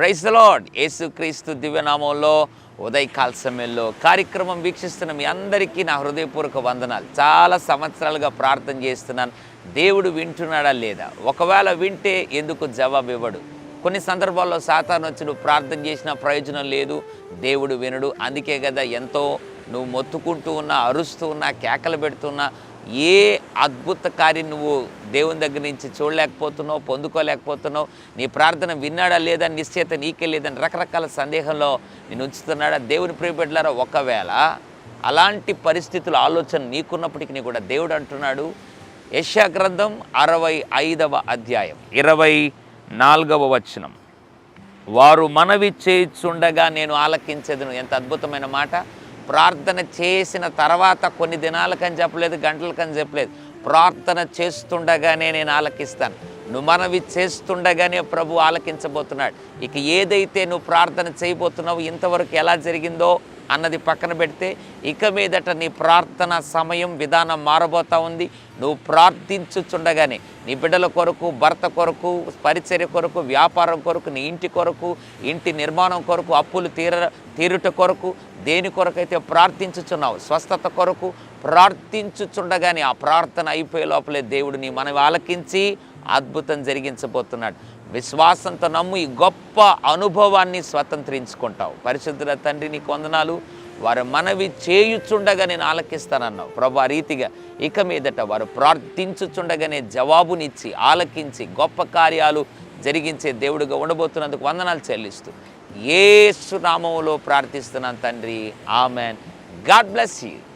Praise lord. యేసుక్రీస్తు దివ్యనామంలో ఉదయకాల సమయంలో కార్యక్రమం వీక్షిస్తున్న మీ అందరికీ నా హృదయపూర్వక వందనాలు. చాలా సంవత్సరాలుగా ప్రార్థన చేస్తున్నాను. దేవుడు వింటున్నాడా లేదా? ఒకవేళ వింటే ఎందుకు జవాబు ఇవ్వడు? కొన్ని సందర్భాల్లో సాతాను వచ్చి నువ్వు ప్రార్థన చేసినా ప్రయోజనం లేదు. దేవుడు వినడు. అందుకే కదా ఎంతో నువ్వు మొత్తుకుంటూ ఉన్నా అరుస్తూ ఉన్నా కేకలు పెడుతున్నా ఏ అద్భుత కార్యం నువ్వు దేవుని దగ్గర నుంచి చూడలేకపోతున్నావు పొందుకోలేకపోతున్నావు నీ ప్రార్థన విన్నాడా లేదా నిశ్చయత నీకే లేదని రకరకాల సందేహంలో నేను ఉంచుతున్నాడా? దేవుని ప్రియబిడ్డలారా ఒకవేళ అలాంటి పరిస్థితుల ఆలోచన నీకున్నప్పటికీ కూడా దేవుడు అంటున్నాడు. యశా గ్రంథం అరవై ఐదవ అధ్యాయం ఇరవై నాలుగవ వచనం. వారు మనవి చేయిచుండగా నేను ఆలకించదును. ఎంత అద్భుతమైన మాట. ప్రార్థన చేసిన తర్వాత కొన్ని దినాలకని చెప్పలేదు గంటలకని చెప్పలేదు. ప్రార్థన చేస్తుండగానే నేను ఆలకిస్తాను. నువ్వు మనవి చేస్తుండగానే ప్రభు ఆలకించబోతున్నాడు. ఇక ఏదైతే నువ్వు ప్రార్థన చేయబోతున్నావు ఇంతవరకు ఎలా జరిగిందో అన్నది పక్కన పెడితే ఇక మీదట నీ ప్రార్థన సమయం విధానం మారబోతా ఉంది. నువ్వు ప్రార్థించుచుండగానే నీ బిడ్డల కొరకు భర్త కొరకు పరిచర్య కొరకు వ్యాపారం కొరకు నీ ఇంటి కొరకు ఇంటి నిర్మాణం కొరకు అప్పులు తీర తీరుట కొరకు దేని కొరకైతే ప్రార్థించుచున్నావు స్వస్థత కొరకు ప్రార్థించుచుండగానే ఆ ప్రార్థన అయిపోయే లోపలే దేవుడు నీ ఆలకించి అద్భుతం జరిగించబోతున్నాడు. విశ్వాసంతో నమ్ము ఈ గొప్ప అనుభవాన్ని స్వతంత్రించుకుంటావు. పరిశుద్ధుల తండ్రి నీకు వందనాలు. వారు మనవి చేయుచుండగా నేను ఆలకిస్తానన్నావు. ప్రభు ఆ రీతిగా ఇక మీదట వారు ప్రార్థించుచుండగానే జవాబునిచ్చి ఆలకించి గొప్ప కార్యాలు జరిగించే దేవుడిగా ఉండబోతున్నందుకు వందనాలు చెల్లిస్తూ ఏ సునామంలో ప్రార్థిస్తున్నాను తండ్రి. ఆమెన్. God bless you.